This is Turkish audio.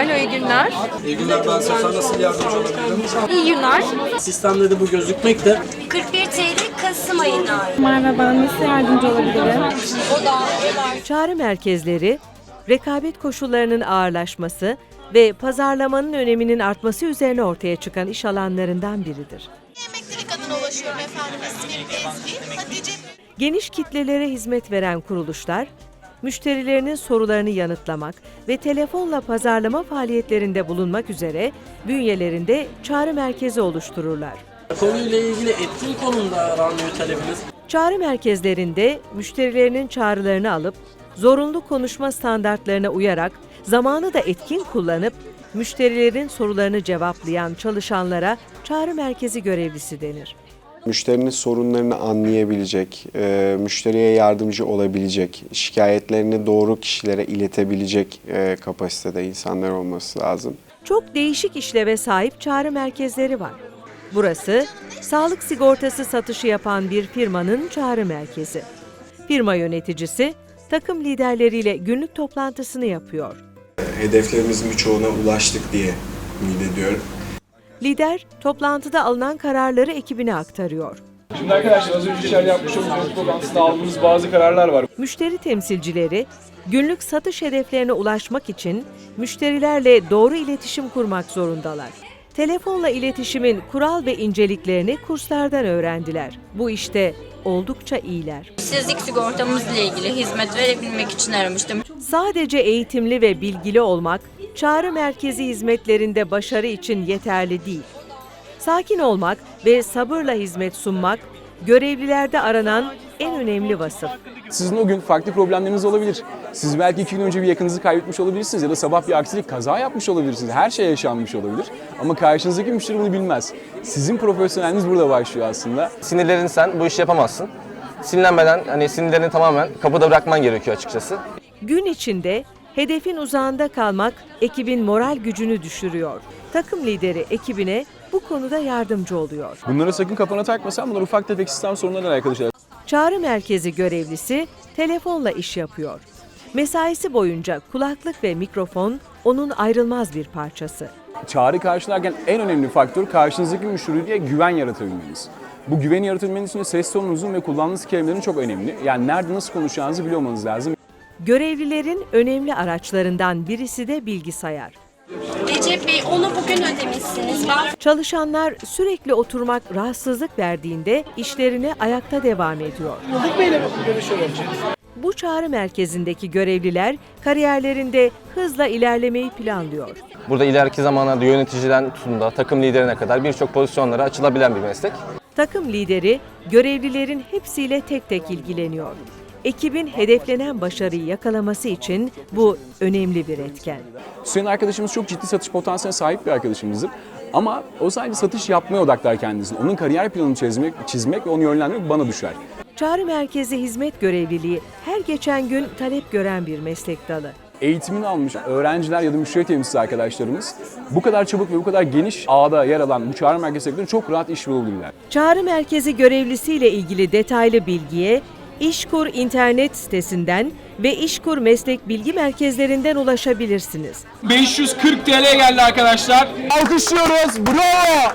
Alo iyi günler. İyi günler ben Sefa nasıl yardımcı olabilirim? İyi günler. Sistemde de bu gözükmekte. 41 TL Kasım ayına ait. Merhaba, nasıl yardımcı olabilirim? O da Çağrı merkezleri, rekabet koşullarının ağırlaşması ve pazarlamanın öneminin artması üzerine ortaya çıkan iş alanlarından biridir. Emeklilik adına ulaşıyorum efendim. İsmim Ezgi. Hatice Geniş kitlelere hizmet veren kuruluşlar, müşterilerinin sorularını yanıtlamak ve telefonla pazarlama faaliyetlerinde bulunmak üzere bünyelerinde çağrı merkezi oluştururlar. Konuyla ilgili etkin konumda randevu talebiniz. Çağrı merkezlerinde müşterilerinin çağrılarını alıp zorunlu konuşma standartlarına uyarak zamanı da etkin kullanıp müşterilerin sorularını cevaplayan çalışanlara çağrı merkezi görevlisi denir. Müşterinin sorunlarını anlayabilecek, e, müşteriye yardımcı olabilecek, şikayetlerini doğru kişilere iletebilecek e, kapasitede insanlar olması lazım. Çok değişik işleve sahip çağrı merkezleri var. Burası sağlık sigortası satışı yapan bir firmanın çağrı merkezi. Firma yöneticisi takım liderleriyle günlük toplantısını yapıyor. Hedeflerimizin birçoğuna ulaştık diye ümit ediyorum. Lider toplantıda alınan kararları ekibine aktarıyor. Şimdi arkadaşlar az önce içeride yapmış olduğumuz toplantısında aldığımız bazı kararlar var. Müşteri temsilcileri günlük satış hedeflerine ulaşmak için müşterilerle doğru iletişim kurmak zorundalar. Telefonla iletişimin kural ve inceliklerini kurslardan öğrendiler. Bu işte oldukça iyiler. İşsizlik sigortamızla ilgili hizmet verebilmek için aramıştım. Sadece eğitimli ve bilgili olmak, çağrı merkezi hizmetlerinde başarı için yeterli değil. Sakin olmak ve sabırla hizmet sunmak, görevlilerde aranan en önemli vasıf. Sizin o gün farklı problemleriniz olabilir. Siz belki iki gün önce bir yakınınızı kaybetmiş olabilirsiniz ya da sabah bir aksilik kaza yapmış olabilirsiniz. Her şey yaşanmış olabilir. Ama karşınızdaki müşteri bunu bilmez. Sizin profesyoneliniz burada başlıyor aslında. Sinirlerini sen bu işi yapamazsın. Sinirlenmeden hani sinirlerini tamamen kapıda bırakman gerekiyor açıkçası. Gün içinde hedefin uzağında kalmak ekibin moral gücünü düşürüyor. Takım lideri ekibine bu konuda yardımcı oluyor. Bunları sakın kafana takmasan bunlar ufak tefek sistem sorunlarıyla alakalı şeyler. Çağrı merkezi görevlisi telefonla iş yapıyor. Mesaisi boyunca kulaklık ve mikrofon onun ayrılmaz bir parçası. Çağrı karşılarken en önemli faktör karşınızdaki müşteriye güven yaratabilmeniz. Bu güveni yaratabilmeniz için ses tonunuzun ve kullandığınız kelimelerin çok önemli. Yani nerede nasıl konuşacağınızı biliyor olmanız lazım. Görevlilerin önemli araçlarından birisi de bilgisayar. Recep Bey onu bugün ödemişsiniz. Ben Çalışanlar sürekli oturmak rahatsızlık verdiğinde işlerine ayakta devam ediyor. Bu çağrı merkezindeki görevliler kariyerlerinde hızla ilerlemeyi planlıyor. Burada ileriki zamanlarda yöneticiden tutun da takım liderine kadar birçok pozisyonlara açılabilen bir meslek. Takım lideri görevlilerin hepsiyle tek tek ilgileniyor. Ekibin hedeflenen başarıyı yakalaması için bu önemli bir etken. Hüseyin arkadaşımız çok ciddi satış potansiyeline sahip bir arkadaşımızdır. Ama o sadece satış yapmaya odaklar kendisini. Onun kariyer planını çizmek, çizmek ve onu yönlendirmek bana düşer. Çağrı merkezi hizmet görevliliği her geçen gün talep gören bir meslek dalı. Eğitimini almış öğrenciler ya da müşteri temsilcisi arkadaşlarımız bu kadar çabuk ve bu kadar geniş ağda yer alan bu çağrı merkezi sektöründe çok rahat iş bulabilirler. Çağrı merkezi görevlisiyle ilgili detaylı bilgiye İşkur internet sitesinden ve İşkur meslek bilgi merkezlerinden ulaşabilirsiniz. 540 TL geldi arkadaşlar. Alkışlıyoruz. Bravo.